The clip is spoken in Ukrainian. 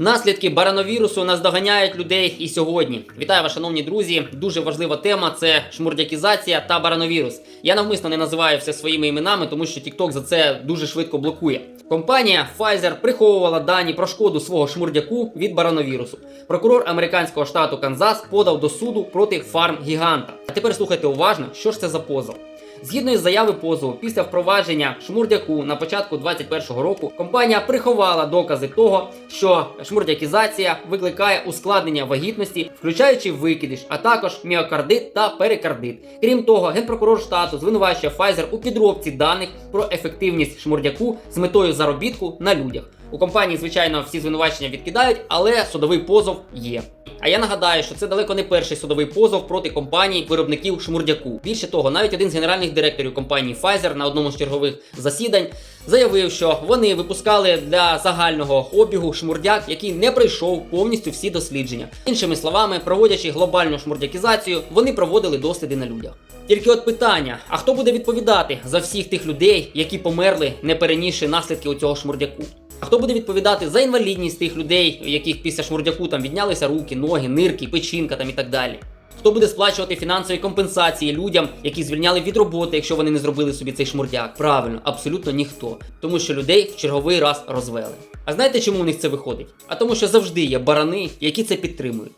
Наслідки барановірусу наздоганяють людей і сьогодні. Вітаю вас, шановні друзі. Дуже важлива тема це шмурдякізація та барановірус. Я навмисно не називаю все своїми іменами, тому що TikTok за це дуже швидко блокує. Компанія Pfizer приховувала дані про шкоду свого шмурдяку від барановірусу. Прокурор американського штату Канзас подав до суду проти фарм-гіганта. А тепер слухайте уважно, що ж це за позов. Згідно із заяви позову, після впровадження шмурдяку на початку 2021 року компанія приховала докази того, що шмурдякізація викликає ускладнення вагітності, включаючи викидиш, а також міокардит та перикардит. Крім того, генпрокурор штату звинувачує Pfizer у підробці даних про ефективність шмурдяку з метою заробітку на людях. У компанії, звичайно, всі звинувачення відкидають, але судовий позов є. А я нагадаю, що це далеко не перший судовий позов проти компаній виробників шмурдяку. Більше того, навіть один з генеральних директорів компанії Pfizer на одному з чергових засідань заявив, що вони випускали для загального обігу шмурдяк, який не пройшов повністю всі дослідження. Іншими словами, проводячи глобальну шмурдякізацію, вони проводили досліди на людях. Тільки от питання: а хто буде відповідати за всіх тих людей, які померли, не перенісши наслідки у цього шмурдяку? А хто буде відповідати за інвалідність тих людей, у яких після шмурдяку там віднялися руки, ноги, нирки, печінка там і так далі? Хто буде сплачувати фінансові компенсації людям, які звільняли від роботи, якщо вони не зробили собі цей шмурдяк? Правильно, абсолютно ніхто. Тому що людей в черговий раз розвели. А знаєте, чому у них це виходить? А тому, що завжди є барани, які це підтримують.